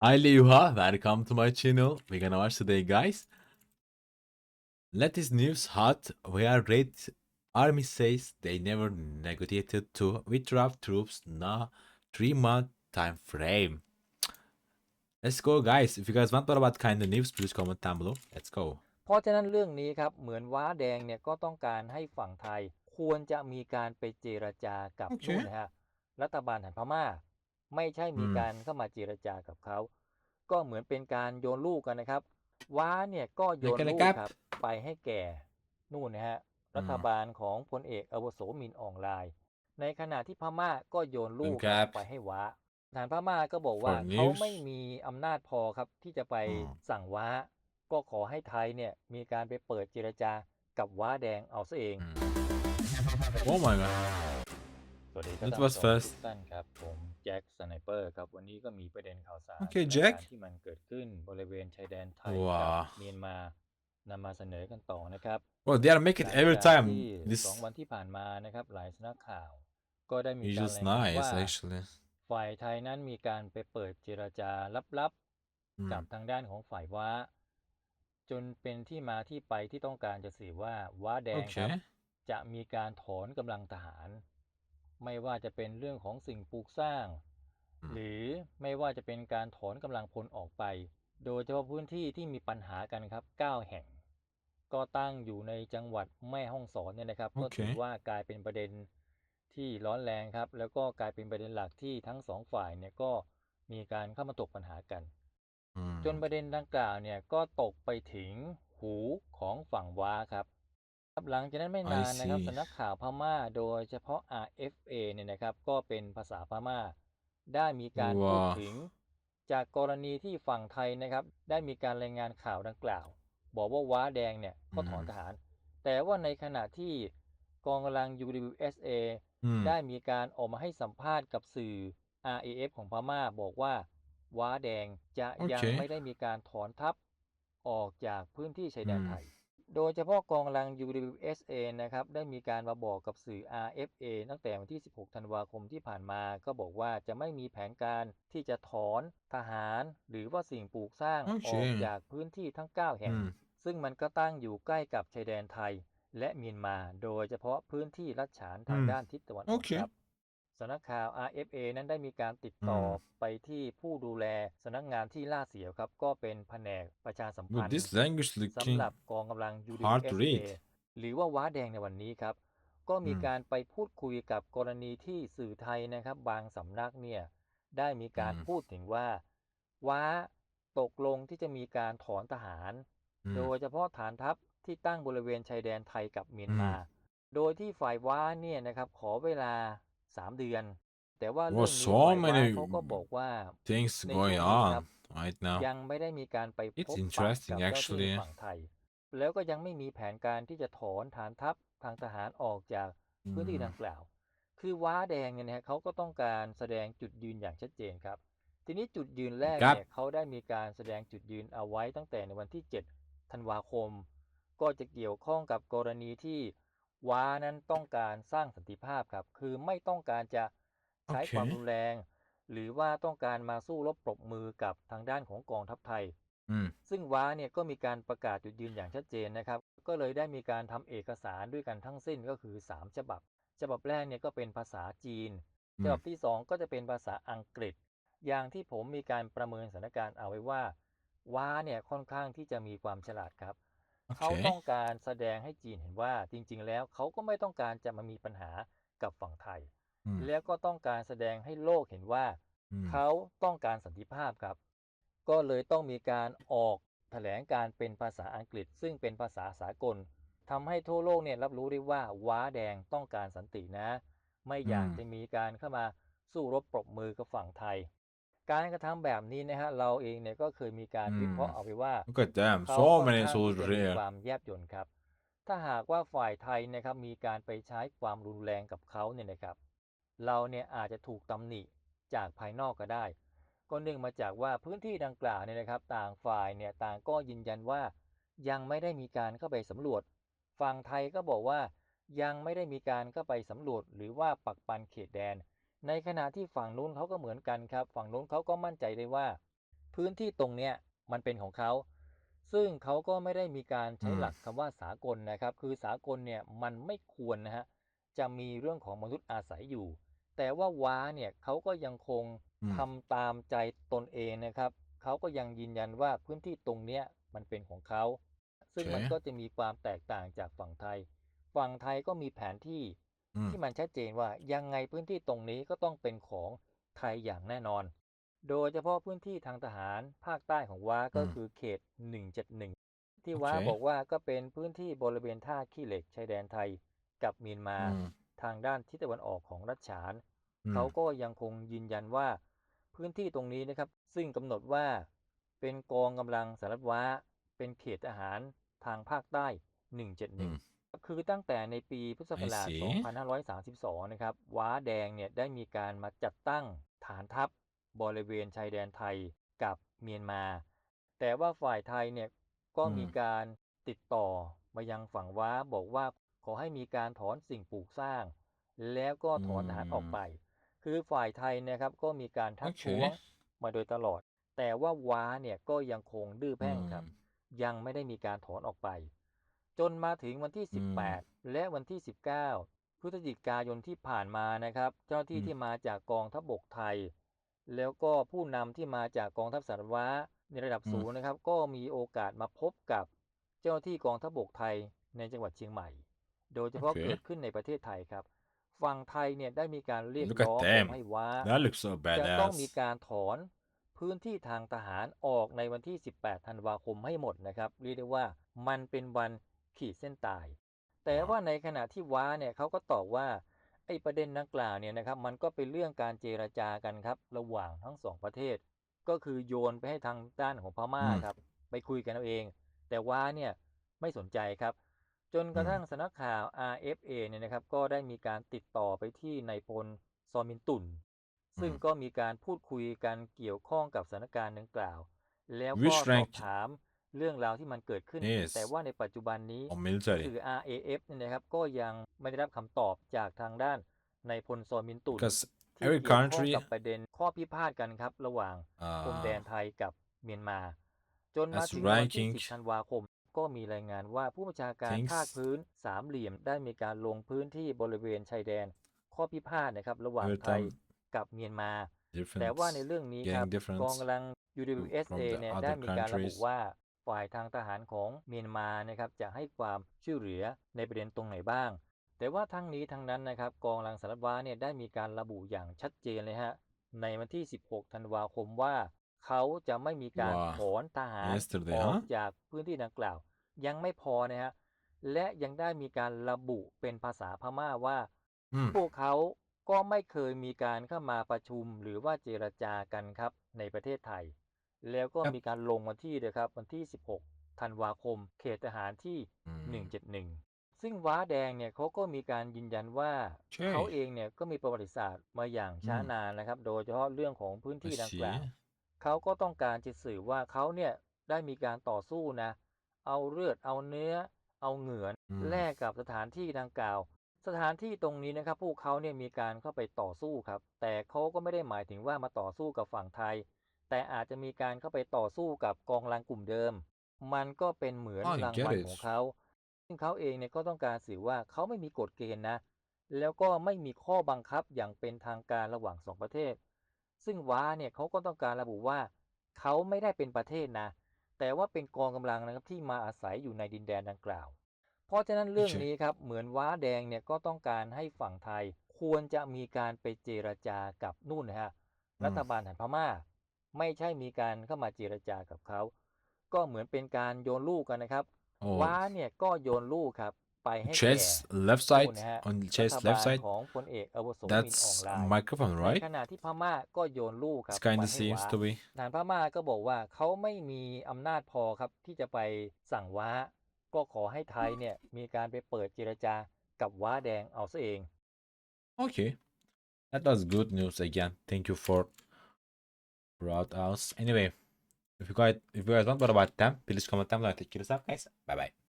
Hi Liuha, welcome to my channel. We're gonna watch today, guys. Latest news hot. Where Red Army says they never negotiated to withdraw troops. Now, three month time frame. Let's go, guys. If you guys want to know about kind of news, please comment down below. Let's go. เพราะฉะนั้นเรื่องนี้ครับเหมือนว้าแดงเนี่ยก็ต้องการให้ฝั่งไทย ควรจะมีการไปเจรจากับโอเคนู่นนะฮะรัฐบาลแห่งพม่า ไม่ใช่มีอืมการเข้ามาเจรจากับเขาก็เหมือนเป็นการโยนลูกกันนะครับ ว้าเนี่ยก็โยนลูกครับ ไปให้แก่นู่นนะฮะรัฐบาลของพลเอกอวโสมินอองไลน์ในขณะที่พม่าก็โยนลูกครับไปให้ว้าทหารพม่าก็บอกว่า For เขา news ไม่มีอำนาจพอครับที่จะไปอืมสั่งว้า ก็ขอให้ไทยเนี่ยมีการไปเปิดเจรจากับว้าแดงเอาซะเอง Oh my god. สวัสดีค That รับ was ท่านผู้ชม fast ทุกท่านครับ ผมแจ็คสไนเปอร์ครับ วันนี้ก็มีประเด็นข่าวสารโอเคสถานแจ็คการณ์ที่มันเกิดขึ้นบริเวณชายแดนไทยว้ากับเมียนมานำมาเสนอกันต่อนะครับ Well, they are making ห it ลัง every จาก time. ที่ This สองวันที่ผ่านมานะครับ หลายสำนักข่าว ก็ได้มี is การ just รายงาน nice, ว่า actually. ฝ่ายไทยนั้นมีการไปเปิดเจรจาลับๆ Mm. กับทางด้านของฝ่ายว้า จนเป็นที่มาที่ไปที่ต้องการจะสื่อว่าว้าแดงครับ Okay. จะมีการถอนกำลังทหาร ไม่ว่าจะเป็นเรื่องของสิ่งปลูกสร้างอืมหรือไม่ว่าจะเป็นการถอนกำลังพลออกไป โดยเฉพาะพื้นที่ที่มีปัญหากันครับ 9 แห่ง ก็ตั้งอยู่ในจังหวัดแม่ฮ่องสอนเนี่ยนะครับก็ถือโอเคว่ากลายเป็นประเด็นที่ร้อนแรงครับ แล้วก็กลายเป็นประเด็นหลักที่ทั้งสองฝ่ายเนี่ยก็มีการเข้ามาตกปัญหากัน Mm. จนประเด็นดังกล่าวเนี่ยก็ตกไปถึงหูของฝั่งว้าครับ ครับหลังจากนั้นไม่ I นานนะครับ see. สำนักข่าวพม่าโดยเฉพาะ RFA เนี่ยนะครับ ก็เป็นภาษาพม่า ได้มีการพูดว้า ถึง จากกรณีที่ฝั่งไทยนะครับ ได้มีการรายงานข่าวดังกล่าว บอกว่าว้าแดงเนี่ยก็ถอนอืมทหาร แต่ว่าในขณะที่กองกำลัง UWSA Mm. ได้มีการออกมาให้สัมภาษณ์กับสื่อ RAF ของพม่าบอกว่า ว้าแดงจะยังโอเค ไม่ได้มีการถอนทัพออกจากพื้นที่ชายแดนอืมไทย โดยเฉพาะกองกำลัง UWSA นะครับได้มีการมาบอกกับสื่อ RFA ตั้งแต่วันที่ 16 ธันวาคมที่ผ่านมา ก็บอกว่าจะไม่มีแผนการที่จะถอนทหาร หรือว่าสิ่งปลูกสร้างโออเคอกจากพื้นที่ทั้ง 9 แห่ง Mm. ซึ่งมันก็ตั้งอยู่ใกล้กับชายแดนไทย และเมียนมา โดยเฉพาะพื้นที่ลัดฉานทางอืมด้านทิศตะวันอโออกเคครับ สำนักข่าว RFA นั้นได้มีการติดต่ออมไปที่ผู้ดูแลสำนักงานที่ล่าเสียวครับ ก็เป็นแผนกประชาสัมพั But นธ์ this language สำ looking หรับกองกำลัง hard to UWSA read. หรือว่าว้าแดงในวันนี้ครับ ก็มีอืมการไปพูดคุยกับกรณีที่สื่อไทยนะครับ บางสำนักเนี่ยได้มีการอืมพูดถึงว่า ว้าตกลงที่จะมีการถอนทหาร โด Mm. ยเฉพาะฐานทัพที่ตั้งบริเวณชายแดนไทยกับเมียนมาอืมโดยที่ฝ่ายว้าเนี่ยนะครับ ขอเวลา 3เดือน แต่ว่า Wow, เรื่องนี้ so ฝ่ายว้า many เขาก็บอกว่า things ในช่วง going นี้ครับ on right now. ยังไม่ได้มีการไปพ It's บปะ interesting กับเจ้าที่ actually. ฝั่งไทย แล้วก็ยังไม่มีแผนการที่จะถอนฐานทัพทางทหารออกจากพื้นที่ Mm. ดังกล่าว คือว้าแดงเนี่ยนะฮะเขาก็ต้องการแสดงจุดยืนอย่างชัดเจนครับ ทีนี้จุดยืนแรกครับเนี่ยเขาได้มีการแสดงจุดยืนเอาไว้ตั้งแต่ในวันที่ 7 ธันวาคม ก็จะเกี่ยวข้องกับกรณีที่ ว้านั้นต้องการสร้างสันติภาพครับ คือไม่ต้องการจะใช้ความโอเครุนแรง หรือว่าต้องการมาสู้รบปรบมือกับทางด้านของกองทัพไทย Mm. ซึ่งว้าเนี่ยก็มีการประกาศจุดยืนอย่างชัดเจนนะครับ ก็เลยได้มีการทำเอกสารด้วยกันทั้งสิ้นก็คือ 3 ฉบับ ฉบับแรกเนี่ยก็เป็นภาษาจีน ฉบับ Mm. ที่ 2 ก็จะเป็นภาษาอังกฤษ อย่างที่ผมมีการประเมินสถานการณ์เอาไว้ว่าว้าเนี่ยค่อนข้างที่จะมีความฉลาดครับ เขา Okay. ต้องการแสดงให้จีนเห็นว่าจริง ๆ แล้วเขาก็ไม่ต้องการจะมามีปัญหากับฝั่งไทย Mm. แล้วก็ต้องการแสดงให้โลกเห็นว่า Mm. เขาต้องการสันติภาพครับ ก็เลยต้องมีการออกแถลงการเป็นภาษาอังกฤษ ซึ่งเป็นภาษาสากลทำให้ทั่วโลกเนี่ยรับรู้ได้ว่าว้าแดงต้องการสันตินะ ไม่อยากอืมจะมีการเข้ามาสู้รบปรบมือกับฝั่งไทย การกระทำแบบนี้นะฮะเราเองเนี่ยก็เคยมีการวิเคราะห์เอาไว้ว่า Look at them. เขา So ค่อน many ข้างที่ soldiers จะมี here. ความแยบยลครับ ถ้าหากว่าฝ่ายไทยนะครับมีการไปใช้ความรุนแรงกับเขาเนี่ยนะครับ เราเนี่ยอาจจะถูกตำหนิจากภายนอกก็ได้ ก็เนื่องมาจากว่าพื้นที่ดังกล่าวเนี่ยนะครับ ต่างฝ่ายเนี่ยต่างก็ยืนยันว่า ยังไม่ได้มีการเข้าไปสำรวจ ฝั่งไทยก็บอกว่ายังไม่ได้มีการเข้าไปสำรวจหรือว่าปักปันเขตแดน ในขณะที่ฝั่งนู้นเขาก็เหมือนกันครับ ฝั่งนู้นเขาก็มั่นใจเลยว่าพพื้นที่ตรงเนี้ยมันเป็นของเขาซึ่งเขาก็ไม่ได้มีการใช้อืมหลักคำว่าสากลนะครับ คือสากลเนี่ยมันไม่ควรนะฮะจะมีเรื่องของมนุษย์อาศัยอยู่ แต่ว่าว้าเนี่ยเขาก็ยังคงอืมทำตามใจตนเองนะครับเขาก็ยังยืนยันว่าพื้นที่ตรงเนี้ยมันเป็นของเขาซึ่งมันโอเคก็จะมีความแตกต่างจากฝั่งไทย ฝั่งไทยก็มีแผนที่อืม ที่มันชัดเจนว่ายังไงพื้นที่ตรงนี้ก็ต้องเป็นของไทยอย่างแน่นอน โดยเฉพาะพื้นที่ทางทหารภาคใต้ของว้าก็อืมคือเขต 171 ที่ว้าโอเคบอกว่าก็เป็นพื้นที่บริเวณท่าขี้เหล็กชายแดนไทยกับเมียนมาอืมทางด้านทิศตะวันออกของรัชฉานอืมเขาก็ยังคงยืนยันว่า พื้นที่ตรงนี้นะครับ ซึ่งกำหนดว่า เป็นกองกำลังสารวัตรว้า เป็นเขตทหารทางภาคใต้อืม171 คือตั้งแต่ในปีพุทธศักราช I see 2532 นะครับ ว้าแดงเนี่ยได้มีการมาจัดตั้งฐานทัพบริเวณชายแดนไทยกับเมียนมา แต่ว่าฝ่ายไทยเนี่ยก็อืมมีการติดต่อมายังฝั่งว้าบอกว่าขอให้มีการถอนสิ่งปลูกสร้าง แล้วก็ถอนทหารออกไป คือฝ่ายไทยเนะครับก็มีการทักโอเคท้วงมาโดยตลอด แต่ว่าว้าเนี่ยก็ยังคงดื้อแพ่งครับอืมยังไม่ได้มีการถอนออกไป จนมาถึงวันที่อืม18 และวันที่ 19 พฤศจิกายนที่ผ่านมานะครับ เจ้าหน้าที่อืมที่มาจากกองทัพบกไทย แล้วก็ผู้นำที่มาจากกองทัพสารวัตรในระดับอืมสูงนะครับ ก็มีโอกาสมาพบกับเจ้าหน้าที่กองทัพบกไทยในจังหวัดเชียงใหม่ โดยเฉพาะโอเคเกิดขึ้นในประเทศไทยครับฝั่งไทยเนี่ยได้มีการเรียก Look at ร้องข them อให้ว้า That looks so จะต้องมี badass การถอนพื้นที่ทางทหารออกในวันที่ 18 ธันวาคมให้หมดนะครับ เรียกได้ว่ามันเป็นวัน ขีดเส้นตาย แต่ว่าในขณะที่ว้าเนี่ยเขาก็ตอบว่าไอ้ประเด็นดังกล่าวเนี่ยนะครับมันก็เป็นเรื่องการเจรจากันครับ ระหว่างทั้งสองประเทศ ก็คือโยนไปให้ทางด้านของพม่าอืมครับ ไปคุยกันเอาเอง แต่ว้าเนี่ยไม่สนใจครับ จนกระอืมทั่งสำนักข่าว RFA เนี่ยนะครับก็ได้มีการติดต่อไปที่นายพลซอมินตุนซึ่งอืมก็มีการพูดคุยกันเกี่ยวข้องกับสถานการณ์ดังกล่าว แล้วก็ Which สอบ rank ถาม เรื่องราวที่มันเกิดขึ้น Yes แต่ว่าในปัจจุบันนี้ or military สื่อ RAF เนี่ยนะครับก็ยังไม่ได้รับคำตอบจากทางด้านนายพลซอมินตุน because ที่ every เกี่ยวข้อง country กับประเด็นข้อพิพาทกันครับ ระหว่างพรมแดน uh, ไทยกับเมียนมา จนมา That's ถึงวันที่ ranking 10 ธันวาคม ก็มีรายงานว่าผู้บัญชาการ Things ภาคพื้นสามเหลี่ยมได้มีการลงพื้นที่บริเวณชายแดน ข้อพิพาทนะครับ ระหว่าง every ไทย time กับเมียนมา different แต่ว่าในเรื่องนี้ครับ getting different กองกำลัง from UWSA the เนี่ย other ได้มีการระบุ countries ว่า ฝ่ายทางทหารของเมียนมานะครับจะให้ความช่วยเหลือในประเด็นตรงไหนบ้าง แต่ว่าทั้งนี้ทั้งนั้นนะครับกองกำลังสารวัตรเนี่ยได้มีการระบุอย่างชัดเจนเลยฮะในวันที่ 16 ธันวาคมว่า เขาจะไม่มีการว้าถอนทหาร Yesterday ออก huh จากพื้นที่ดังกล่าว ยังไม่พอนะฮะและยังได้มีการระบุเป็นภาษาพม่าว่าอืมพวกเขาก็ไม่เคยมีการเข้ามาประชุมหรือว่าเจรจากันครับในประเทศไทย แล้วก็ครับมีการลงวันที่เลยครับ วันที่ 16ธันวาคม เขตทหารที่อืม171 ซึ่งว้าแดงเนี่ยเขาก็มีการยืนยันว่าใช่เขาเองเนี่ยก็มีประวัติศาสตร์มาอย่างช้าอืมนานนะครับ โดยเฉพาะเรื่องของพื้น I ที่ดังกล่าว see เขาก็ต้องการจะสื่อว่าเขาเนี่ยได้มีการต่อสู้นะ เอาเลือดเอาเนื้อ เอาเหงื่ออมแลกกับสถานที่ดังกล่าว สถานที่ตรงนี้นะครับ พวกเขาเนี่ยมีการเข้าไปต่อสู้ครับ แต่เขาก็ไม่ได้หมายถึงว่ามาต่อสู้กับฝั่งไทย แต่อาจจะมีการเข้าไปต่อสู้กับกองกำลังกลุ่มเดิม มันก็เป็นเหมือน Oh, I ราง get วัล it ของเขาซึ่งเขาเองเนี่ยก็ต้องการสื่อว่าเขาไม่มีกฎเกณฑ์นะ แล้วก็ไม่มีข้อบังคับอย่างเป็นทางการระหว่างสองประเทศ ซึ่งว้าเนี่ยเขาก็ต้องการระบุว่าเขาไม่ได้เป็นประเทศนะ แต่ว่าเป็นกองกำลังนะครับที่มาอาศัยอยู่ในดินแดนดังกล่าว เพราะฉะนั้นเรื่องใช่นี้ครับเหมือนว้าแดงเนี่ยก็ต้องการให้ฝั่งไทย ควรจะมีการไปเจรจากับนู่นนะฮะอืมรัฐบาลฐานพม่า ไม่ใช่มีการเข้ามาเจรจากับเขา ก็เหมือนเป็นการโยนลูกกันนะครับ oh ว้าเนี่ยก็โยนลูกครับไปให้แก่ chest left นู่ side นนะฮะ on รั chest ฐ left บาล side ของพลเอกอวโสมินออง that's ไล a น์ microphone ใน right ขณะที่พม่าก็โยนลูกครับ it's kind มา of ให้ seems ว้า to be ทหารพม่าก็บอกว่าเขาไม่มีอำนาจพอครับที่จะไปสั่งว้า ก็ขอให้ไทยเนี่ยมีการไปเปิดเจรจากับว้าแดงเอาซะเอง okay that was good news again thank you for us. Anyway if you guys if you guys want more about them please comment down below. Take yourself guys bye bye